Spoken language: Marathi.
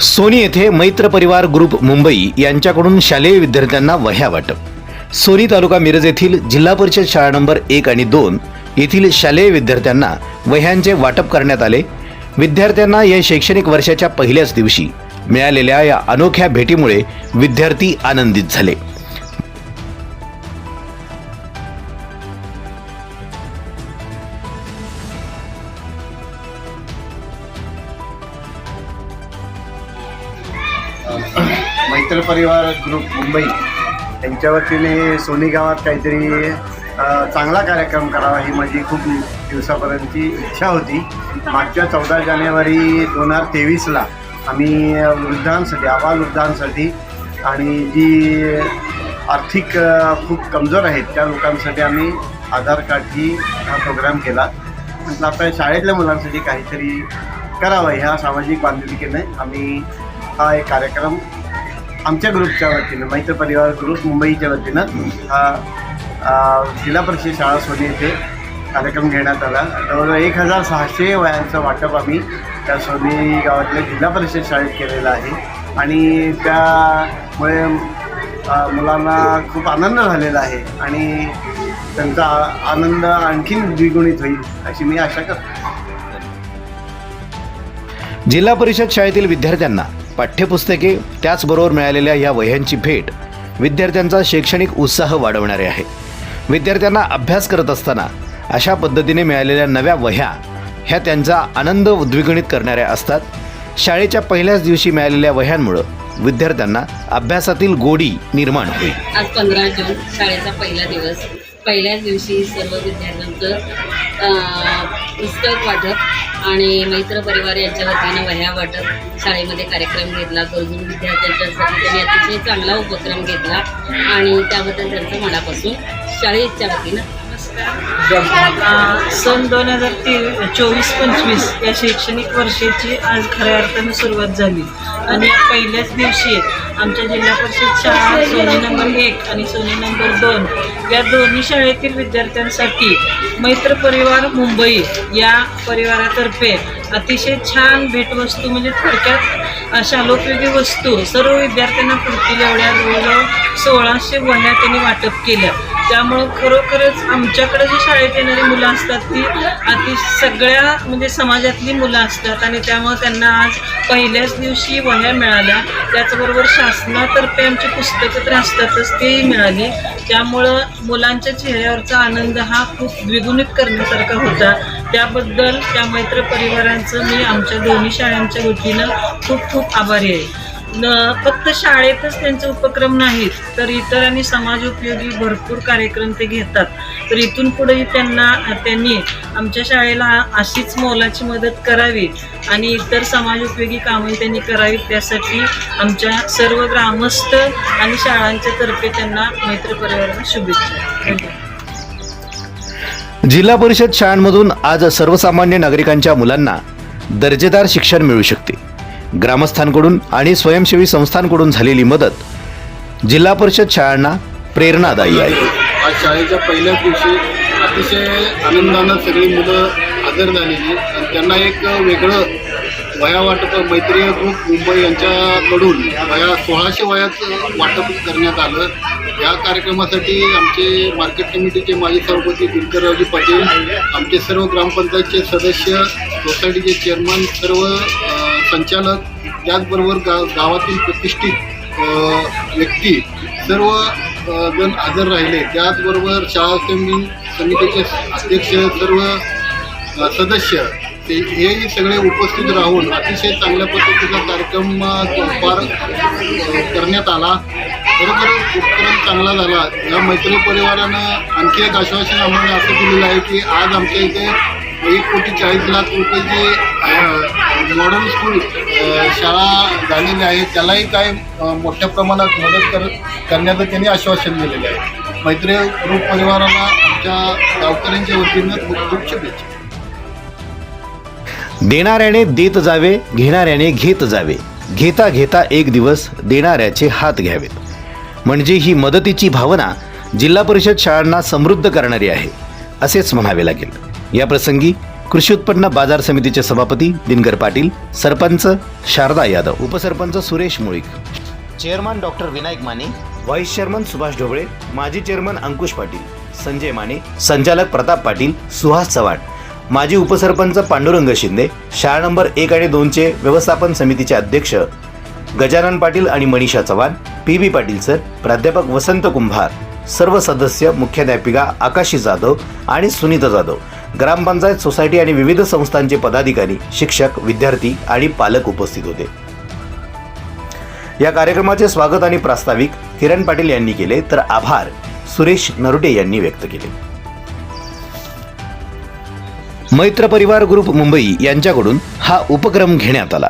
सोनी येथे मैत्र परिवार ग्रुप मुंबई यांच्याकडून शालेय विद्यार्थ्यांना वह्या वाटप. सोनी तालुका मिरज येथील जिल्हा परिषद शाळा नंबर एक आणि दोन येथील शालेय विद्यार्थ्यांना वह्यांचे वाटप करण्यात आले. विद्यार्थ्यांना या शैक्षणिक वर्षाच्या पहिल्याच दिवशी मिळालेल्या या अनोख्या भेटीमुळे विद्यार्थी आनंदित झाले. मैत्र परिवार ग्रुप मुंबई. यांच्या वतीने सोनी गावात काहीतरी चांगला कार्यक्रम करावा ही माझी खूप दिवसापर्यंतची इच्छा होती. मागच्या चौदा जानेवारी दोन हजार तेवीसला आम्ही वृद्धांसाठी आबाल वृद्धांसाठी आणि जी आर्थिक खूप कमजोर आहेत त्या लोकांसाठी आम्ही आधार कार्डची हा प्रोग्राम केला. म्हटलं आता शाळेतल्या मुलांसाठी काहीतरी करावं ह्या सामाजिक बांधिलकीने आम्ही हा एक कार्यक्रम आमच्या ग्रुपच्या वतीनं मैत्र परिवार ग्रुप मुंबईच्या वतीनं हा जिल्हा परिषद शाळा सोनी येथे कार्यक्रम घेण्यात आला. जवळजवळ एक हजार सहाशे वयांचं वाटप आम्ही त्या सोनी गावातल्या जिल्हा परिषद शाळेत केलेलं आहे. आणि त्यामुळे मुलांना खूप आनंद झालेला आहे आणि त्यांचा आ- आनंद आणखीन द्विगुणित होईल अशी मी आशा करतो. जिल्हा परिषद शाळेतील विद्यार्थ्यांना पाठ्यपुस्तके त्याचबरोबर मिळालेल्या या वह्यांची भेट विद्यार्थ्यांचा शैक्षणिक उत्साह वाढवणारे आहे. विद्यार्थ्यांना अभ्यास करत असताना अशा पद्धतीने मिळालेल्या नव्या वह्या ह्या त्यांचा आनंद उद्विगणित करणाऱ्या असतात. शाळेच्या पहिल्याच दिवशी मिळालेल्या वह्यांमुळं विद्यार्थ्यांना अभ्यासातील गोडी निर्माण होईल. आज पंधरा जून शाळेचा पहिला दिवस. पहिल्याच दिवशी सर्व विद्यार्थ्यांचं पुस्तक वाटप आणि मैत्र परिवार यांच्या वतीनं वह्या वाटप शाळेमध्ये कार्यक्रम घेतला. गरजून विद्यार्थ्यांच्यासाठी त्यांनी अतिशय चांगला उपक्रम घेतला आणि त्याबद्दल त्यांचं मनापासून शाळेच्या वतीनं सन दोन हजार तेवीस चोवीस पंचवीस या शैक्षणिक वर्षाची आज खऱ्या अर्थानं सुरुवात झाली. आणि पहिल्याच दिवशी आमच्या जिल्हा परिषद शाळा सोने नंबर एक आणि सोने नंबर दोन या दोन्ही शाळेतील विद्यार्थ्यांसाठी मैत्र परिवार मुंबई या परिवारातर्फे अतिशय छान भेटवस्तू म्हणजे थोडक्यात शालोपयोगी वस्तू सर्व विद्यार्थ्यांना पुरतील एवढ्या जवळजवळ सोळाशे वह्या त्यांनी वाटप केलं त्यामुळं खरोखरच आमच्याकडे जी शाळेत येणारी मुलं असतात ती अति सगळ्या म्हणजे समाजातली मुलं असतात आणि त्यामुळं त्यांना आज पहिल्याच दिवशी वह्या मिळाल्या. त्याचबरोबर शासनातर्फे आमची पुस्तकं तर असतातच तेही मिळाली. त्यामुळं मुलांच्या चेहऱ्यावरचा आनंद हा खूप द्विगुणित करण्यासारखा होता. त्याबद्दल त्या मैत्र परिवारांचं मी आमच्या दोन्ही शाळांच्या वतीनं खूप खूप आभारी आहे. फक्त शाळेतच त्यांचे उपक्रम नाहीत तर इतर आणि समाज उपयोगी भरपूर कार्यक्रम ते घेतात. तर इथून पुढेही त्यांना त्यांनी आमच्या शाळेला अशीच मोलाची मदत करावी आणि इतर समाज उपयोगी कामं त्यांनी करावीत त्यासाठी आमच्या सर्व ग्रामस्थ आणि शाळांच्या तर्फे त्यांना मैत्र परिवाराला शुभेच्छा. धन्यवाद. जिल्हा परिषद शाळांमधून आज सर्वसामान्य नागरिकांच्या मुलांना दर्जेदार शिक्षण मिळू शकते. ग्रामस्थांकडून आणि स्वयंसेवी संस्थांकडून झालेली मदत जिल्हा परिषद शाळांना प्रेरणादायी आहे. आज शाळेच्या पहिल्याच दिवशी अतिशय आनंदानं सगळी मुलं हजर झालेली आणि त्यांना एक वेगळं वया वाटप मैत्रीय ग्रुप मुंबई यांच्याकडून वया सोळाशे वयाचं वाटप करण्यात आलं. या कार्यक्रमासाठी आमचे मार्केट कमिटीचे माजी सभापती दिनकररावजी पाटील आमचे सर्व ग्रामपंचायतचे सदस्य सोसायटीचे चेअरमन सर्व संचालक त्याचबरोबर गा गावातील प्रतिष्ठित व्यक्ती सर्व जण हजर राहिले. त्याचबरोबर शाळा समिती समितीचे अध्यक्ष सर्व सदस्य ते हेही सगळे उपस्थित राहून अतिशय चांगल्या पद्धतीचा कार्यक्रम पार करण्यात आला. खरोखर उपक्रम चांगला झाला. या मैत्री परिवारानं आणखी एक आश्वासन आम्हाला असं दिलेलं आहे की आज आमच्या इथे एक कोटी चाळीस लाख रुपये जे मॉडर्न स्कूल शाळा झालेली आहे. त्यालाही काय मोठ्या प्रमाणात मदत कर करण्याचं त्यांनी आश्वासन दिलेलं आहे. मैत्री ग्रुप परिवाराला आमच्या गावकऱ्यांच्या वतीनं खूप खूप शुभेच्छा. देणाऱ्याने देत जावे घेणाऱ्याने घेत जावे. घेता घेता एक दिवस देणाऱ्याचे हात घ्यावेत. म्हणजे ही मदतीची भावना जिल्हा परिषद शाळांना समृद्ध करणारी आहे असेच म्हणावे लागेल. या प्रसंगी कृषी उत्पन्न बाजार समितीचे सभापती Dinkar Patil sarpanch Sharda Yadav upsarpanch Suresh Mulik. Chairman doctor Vinayak Mane. Vice chairman Subhash Dhoble माजी चेअरमन अंकुश पाटील संजय माने संचालक प्रताप पाटील सुहास चव्हाण. माजी उपसरपंच पांडुरंग शिंदे शाळा नंबर एक आणि दोनचे व्यवस्थापन समितीचे अध्यक्ष गजानन पाटील आणि Manisha Chavan P B Patil sir प्राध्यापक वसंत कुंभार सर्व सदस्य मुख्याध्यापिका आकाशी जाधव आणि सुनीता जाधव. ग्रामपंचायत सोसायटी आणि विविध संस्थांचे पदाधिकारी शिक्षक विद्यार्थी आणि पालक उपस्थित होते. या कार्यक्रमाचे स्वागत आणि प्रास्ताविक किरण पाटील यांनी केले तर आभार सुरेश नरुटे यांनी व्यक्त केले. मैत्र परिवार ग्रुप मुंबई यांच्याकडून हा उपक्रम घेण्यात आला.